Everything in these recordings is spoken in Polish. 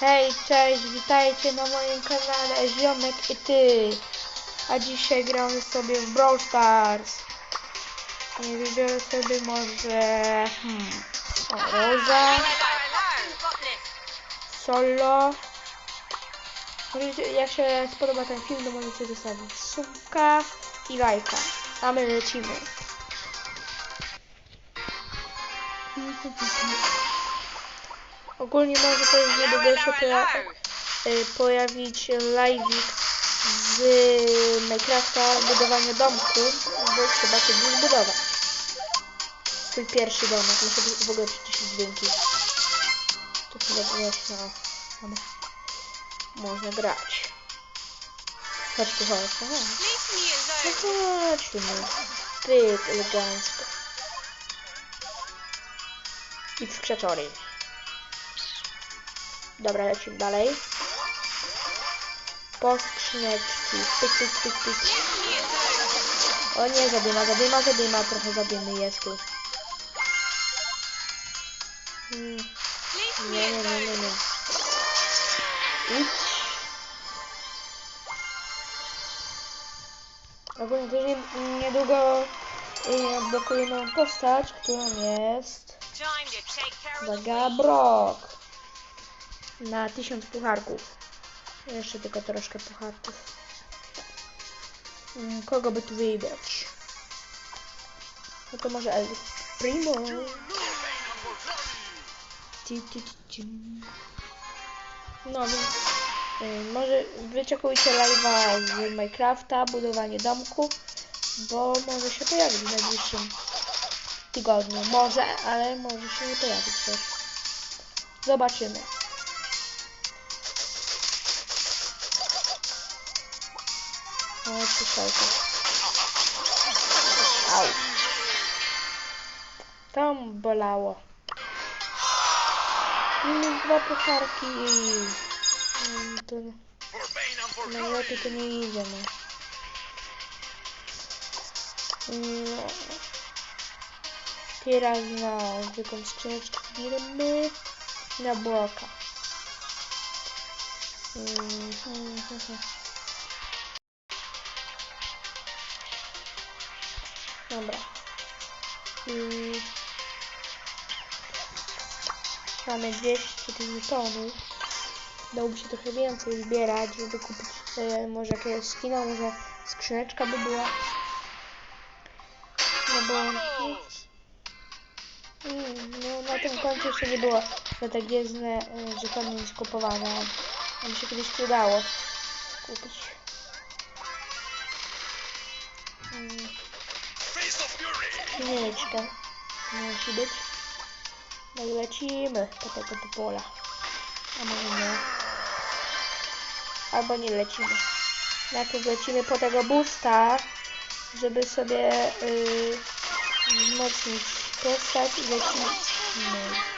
Hej, cześć, witajcie na moim kanale Ziomek i Ty. A dzisiaj gramy sobie w Brawl Stars. Nie wybiorę sobie może... Hmm, o, Roza, Solo. Możecie, jak się spodoba ten film, to możecie zostawić subka i lajka. A my lecimy. Ogólnie może to już niedługo się poja pojawić live'ik z Minecrafta budowania domku, bo trzeba kiedyś zbudować. Swój pierwszy domek, muszę w ogóle przyciszyć dźwięki. To chyba głośno. ale Można grać. Chodź tu, chodź. No chodźmy. Pyk, elegancko. I w krzaczory. Dobra, lecimy dalej. Po skrzyneczki. Pyk, pyk, pyk, pyk. O nie, zadyma, zadyma, zadyma. Trochę zadymy jest tu. Hmm, nie, nie, nie, nie, nie. Idź. Ogólnie też nie- niedługo y, odblokuję nową postać, którą jest... Uwaga, Brock. Na 1000 pucharków. Jeszcze tylko troszkę pucharków. Mm, Kogo by tu wybrać? No to może El Primo. No więc y, może wyczekujcie live'a z Minecrafta, budowanie domku, bo może się pojawić w najbliższym tygodniu. Może, ale może się nie pojawić też. Zobaczymy. O, piszajcie. Au. Tam bolało. Minus dwa pucharki. Mm, To najlepiej to nie idzie, no. Mm, Teraz na zwykłą skrzyneczkę firmy na bloka. Mm, hmm, hmm, hmm. Dobra. Mm. Mamy 200 tytonów. Dałoby się trochę więcej zbierać, żeby kupić e, może jakiegoś skina, może skrzyneczka by była. No bo... Mm, no na tym koncie jeszcze nie było za tak jezdne e, żetony nic kupowane. Mi się kiedyś przydało kupić. Mm. Skrzyneczka. Musi być. No i lecimy po tego do pola. A może nie. Albo nie lecimy. Najpierw lecimy po tego boosta, żeby sobie yy, wzmocnić postać i lecimy. No.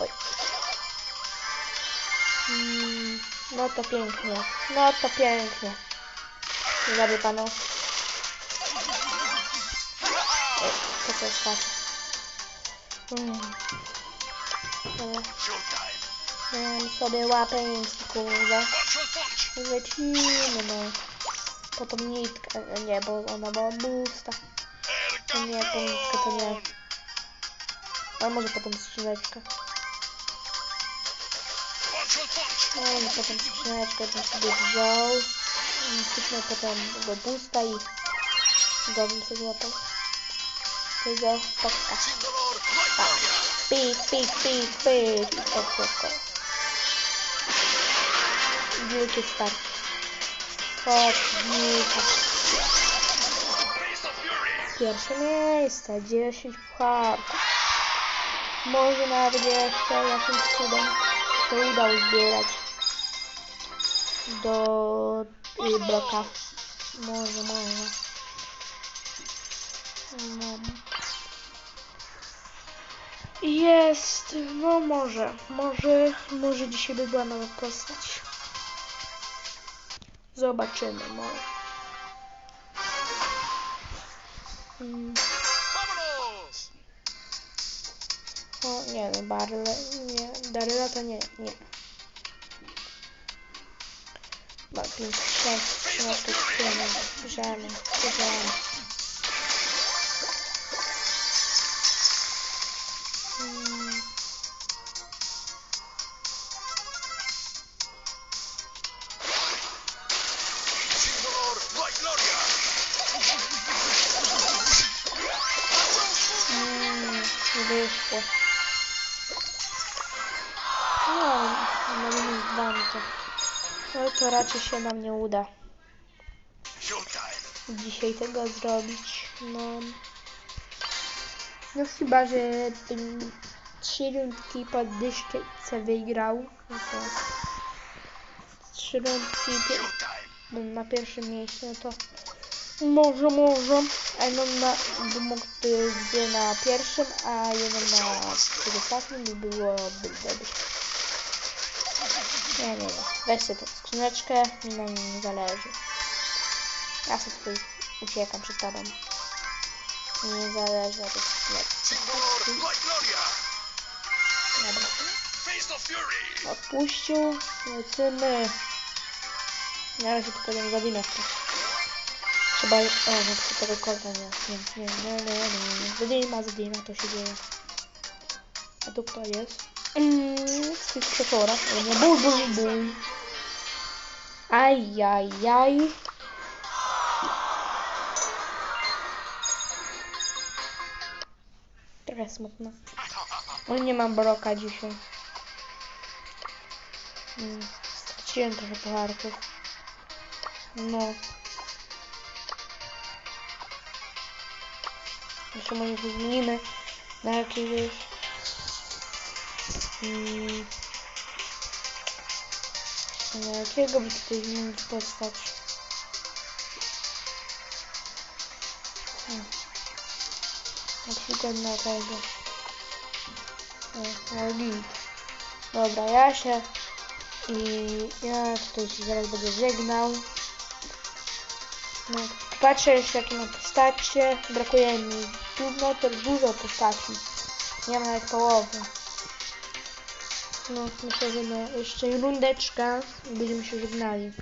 Oj. Mm, no to pięknie. No to pięknie. Dzień dobry panu. Ej, co to jest tak? Mm. Showtime. dam sobie łapeński, kurde. Lecimy, no. Po tą nitkę. e, Nie, bo ona była boosta. El To nie, tą nitkę to nie. A może potem skrzyneczkę. No i potem skrzyneczkę bym sobie wziął. I Kliknę potem tego boosta i go bym sobie złapał. Tego pokka. No hay Tak. Pik, pik, pik, pik. I tak szybko. Wielkie start. Chodź, znika. Pierwsze miejsce, 10 pucharków. Może nawet jeszcze jakimś cudem się uda uzbierać do y, bloka. Może, może. No. Jest, no może, może, może dzisiaj by była nowa postać. Zobaczymy, może. Mm. O, nie no, Barle, nie, Daryla to nie, nie. 5, 6, no to bierzemy, bierzemy, bierzemy. Mm, no no to, no raczej się nam nie uda dzisiaj tego zrobić. No, no chyba, że ten trzy rundki pod wygrał. No to trzy rundki Showtime. na pierwszym miejscu, no to może, może. No na, by mógł dwie na pierwszym, a jeden na przedostatnim by byłoby dobrze. Nie, nie, nie. Weź sobie tę skrzyneczkę, mi na niej nie zależy. Ja sobie tutaj uciekam przed tobą. Nie zależy od tej skrzyneczki. No. Odpuścił, lecimy. Na razie tylko ten gabinetkę. Trzeba... O, nie chcę tego korda, nie. Nie, nie, nie, nie, nie. Zadyma, zadyma, to się dzieje. A tu kto jest? Mmm, z tych przekora. O nie, ból, ból, ból. Ajajaj. Trochę smutno. O, nie mam broka dzisiaj. Mm, Straciłem trochę pucharków. No. Jeszcze może się zmienimy na jakiegoś... Mm, na jakiego by tutaj zmienić postać? Hmm. Na przykład na tego. Na Link. Dobra, ja się i ja tutaj się zaraz będę żegnał. No, patrzę jeszcze jakie mam postacie. Brakuje mi dużo, to dużo postaci. Nie ma nawet połowy. No, myślę, że no, jeszcze rundeczka i będziemy się żegnali.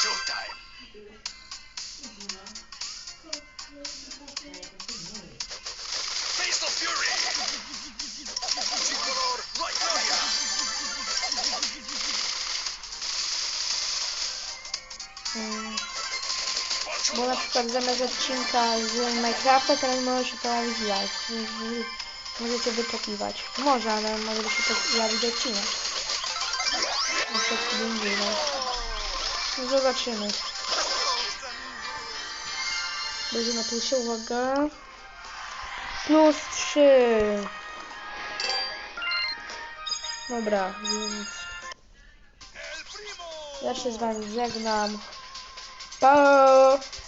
Showtime. Bo na przykład zamiast odcinka z Minecrafta teraz może się pojawić live. Możecie wytopiwać. Może, ale może się pojawić odcinek. Przykład będzie no. Zobaczymy. Będzie na plusie, uwaga. Plus 3. Dobra, więc ja się z wami żegnam. 拜